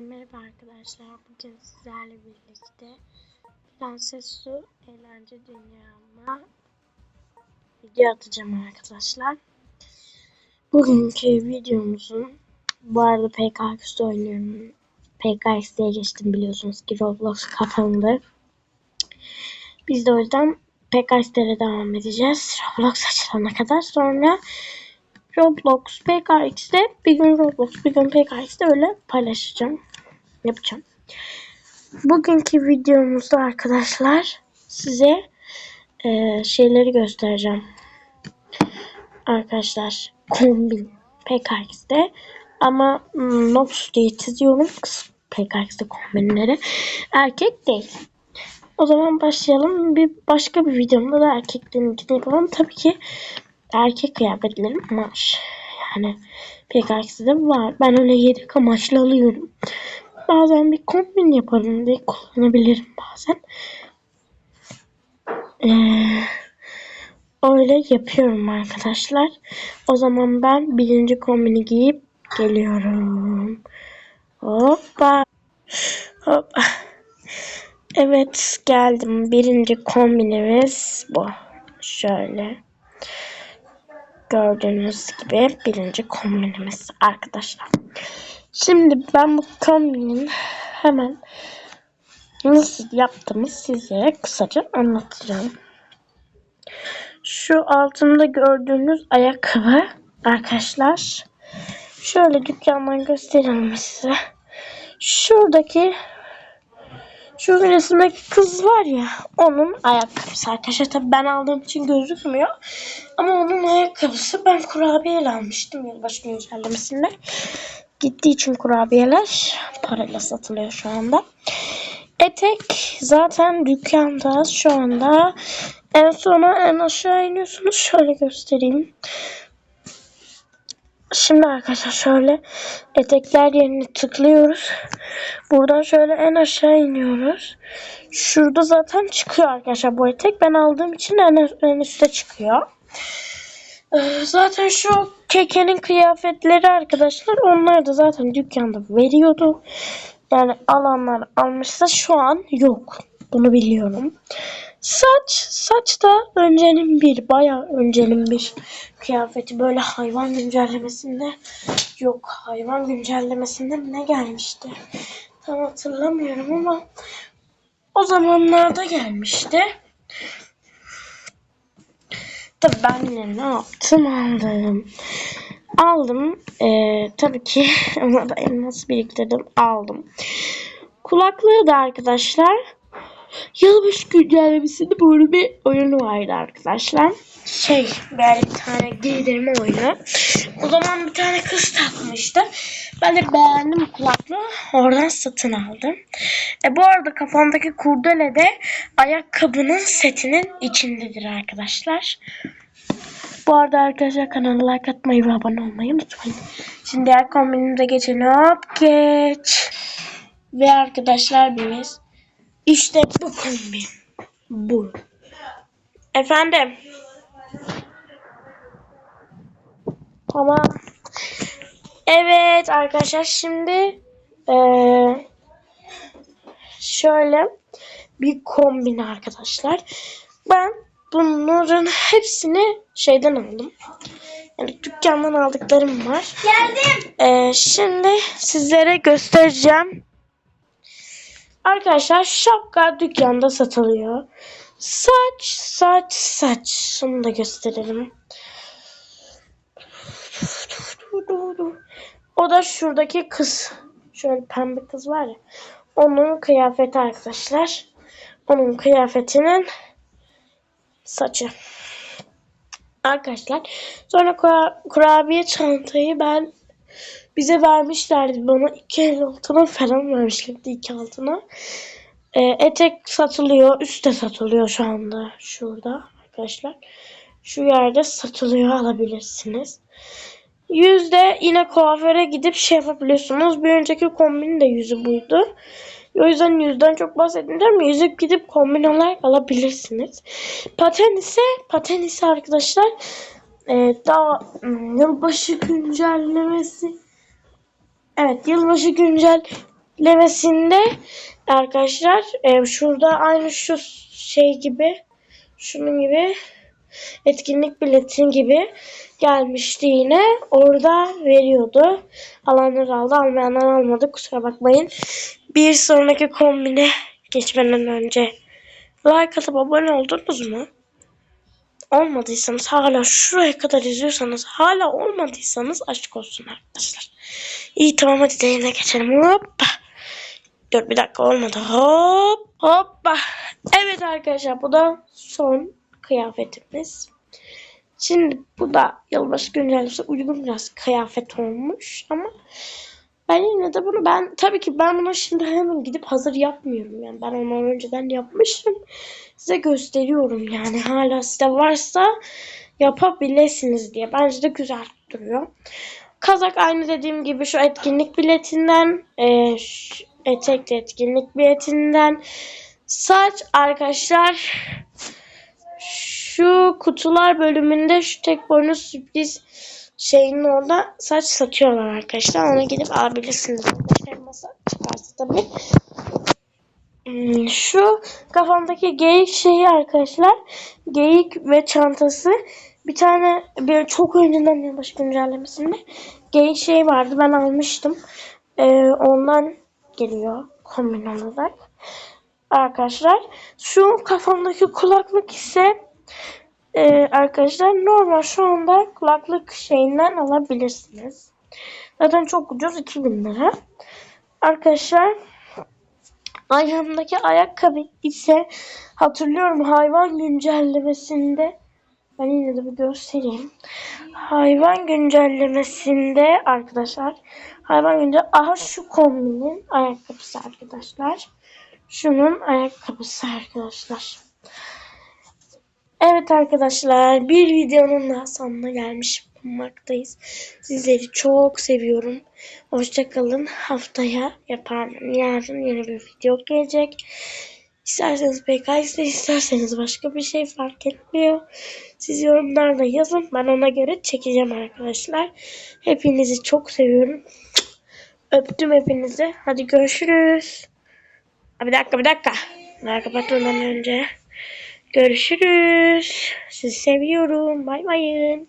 Merhaba arkadaşlar. Bugün sizlerle birlikte Prenses Su Eğlence Dünyama video atacağım arkadaşlar. Bugünkü videomuzun bu arada PKX'de oynuyorum. PKX'de geçtim biliyorsunuz ki Roblox kapandı. Biz de o yüzden PKX'lere devam edeceğiz. Roblox açılana kadar sonra Roblox PKX'de bir gün Roblox bir gün PKX'de öyle paylaşacağım. Yapacağım. Bugünkü videomuzda arkadaşlar size e, şeyleri göstereceğim. Arkadaşlar kombin PKX'de ama mm, Nox diye çiziyorum PKX'de kombinleri. Erkek değil. O zaman başlayalım. Bir başka bir videomda da erkeklerin yapalım. Tabii ki erkek kıyafetlerim var. Yani PKX'de var. Ben öyle yedek amaçlı alıyorum. Bazen bir kombin yaparım diye kullanabilirim bazen. Ee, öyle yapıyorum arkadaşlar. O zaman ben birinci kombini giyip geliyorum. Hoppa. Hoppa. Evet geldim. Birinci kombinimiz bu. Şöyle. Gördüğünüz gibi birinci kombinimiz arkadaşlar. Şimdi ben bu kombinin hemen nasıl yaptığımı size kısaca anlatacağım. Şu altımda gördüğünüz ayakkabı arkadaşlar. Şöyle dükkandan gösterelim size. Şuradaki şu resimdeki kız var ya onun ayakkabısı arkadaşlar. Tabii ben aldığım için gözükmüyor. Ama onun ayakkabısı ben kurabiyeyle almıştım yılbaşı güncellemesinde. Gittiği için kurabiyeler parayla satılıyor şu anda. Etek zaten dükkanda şu anda. En sona en aşağı iniyorsunuz. Şöyle göstereyim. Şimdi arkadaşlar şöyle etekler yerini tıklıyoruz. Buradan şöyle en aşağı iniyoruz. Şurada zaten çıkıyor arkadaşlar bu etek. Ben aldığım için en, en üstte çıkıyor. Ee, zaten şu kekenin kıyafetleri arkadaşlar onlar da zaten dükkanda veriyordu. Yani alanlar almışsa şu an yok. Bunu biliyorum. Saç, saç da öncenin bir, bayağı öncenin bir kıyafeti böyle hayvan güncellemesinde yok. Hayvan güncellemesinde ne gelmişti? Tam hatırlamıyorum ama o zamanlarda gelmişti. Tabii ben yine ne yaptım aldım. Aldım. Ee, tabii ki ona da elmas biriktirdim. Aldım. Kulaklığı da arkadaşlar yılbaşı güncellemesinde böyle bir oyunu vardı arkadaşlar. Şey böyle bir tane giydirme oyunu. O zaman bir tane kız takmıştı. Ben de beğendim kulaklığı. Oradan satın aldım. E, bu arada kafamdaki kurdele de ayakkabının setinin içindedir arkadaşlar. Bu arada arkadaşlar kanala like atmayı ve abone olmayı unutmayın. Şimdi diğer kombinimize geçelim. Hop geç. Ve arkadaşlar biz işte bu kombin. Bu. Efendim. Tamam. Evet arkadaşlar şimdi ee, şöyle bir kombin arkadaşlar. Ben bunların hepsini şeyden aldım. Yani dükkandan aldıklarım var. Geldim. Ee, şimdi sizlere göstereceğim. Arkadaşlar şapka dükkanda satılıyor. Saç, saç, saç. Şunu da gösterelim. O da şuradaki kız. Şöyle pembe kız var ya. Onun kıyafeti arkadaşlar. Onun kıyafetinin saçı. Arkadaşlar sonra kura kurabiye çantayı ben bize vermişlerdi bana iki el altına falan vermişlerdi iki altına. Ee, etek satılıyor. Üstte satılıyor şu anda. Şurada arkadaşlar. Şu yerde satılıyor alabilirsiniz. Yüzde yine kuaföre gidip şey yapabiliyorsunuz. Bir önceki kombinin de yüzü buydu. O yüzden yüzden çok bahsedeceğim. Yüzüp gidip kombin olarak alabilirsiniz. Paten ise paten ise arkadaşlar e, daha yılbaşı güncellemesi Evet yılbaşı güncel lemesinde arkadaşlar e, şurada aynı şu şey gibi şunun gibi etkinlik biletin gibi gelmişti yine. Orada veriyordu. Alanlar aldı, almayanlar almadı. Kusura bakmayın. Bir sonraki kombine geçmeden önce like atıp abone oldunuz mu? Olmadıysanız hala şuraya kadar izliyorsanız hala olmadıysanız aşk olsun arkadaşlar. İyi tamam hadi diğerine geçelim. Hoppa. Dur bir dakika olmadı. Hop hoppa. Evet arkadaşlar bu da son kıyafetimiz. Şimdi bu da yılbaşı güncellemesi uygun biraz kıyafet olmuş ama ben yine de bunu ben tabii ki ben bunu şimdi hemen gidip hazır yapmıyorum yani. Ben onu önceden yapmıştım. Size gösteriyorum yani. Hala sizde varsa yapabilirsiniz diye. Bence de güzel duruyor. Kazak aynı dediğim gibi şu etkinlik biletinden e, şu etek etkinlik biletinden. Saç arkadaşlar şu kutular bölümünde şu tek boynuz sürpriz şeyin orada saç satıyorlar arkadaşlar. Ona gidip alabilirsiniz. Arkadaşlar masa çıkarsa tabii. Hmm, Şu kafamdaki geyik şeyi arkadaşlar. Geyik ve çantası. Bir tane bir çok önceden yılbaşı güncellemesinde geyik şey vardı. Ben almıştım. Ee, ondan geliyor kombin olarak. Arkadaşlar şu kafamdaki kulaklık ise e, arkadaşlar normal şu anda kulaklık şeyinden alabilirsiniz. Zaten çok ucuz 2000 lira. Arkadaşlar ayağımdaki ayakkabı ise hatırlıyorum hayvan güncellemesinde ben yine de bir göstereyim. Hayvan güncellemesinde arkadaşlar hayvan güncel aha şu kombinin ayakkabısı arkadaşlar. Şunun ayakkabısı arkadaşlar. Evet arkadaşlar bir videonun daha sonuna gelmiş bulunmaktayız. Sizleri çok seviyorum. Hoşçakalın. Haftaya yaparım. Yarın yeni bir video gelecek. İsterseniz PKS isterseniz başka bir şey fark etmiyor. Siz yorumlarda yazın. Ben ona göre çekeceğim arkadaşlar. Hepinizi çok seviyorum. Öptüm hepinizi. Hadi görüşürüz. Bir dakika bir dakika. Ben kapatmadan önce. Görüşürüz. Sizi seviyorum. Bay bayın.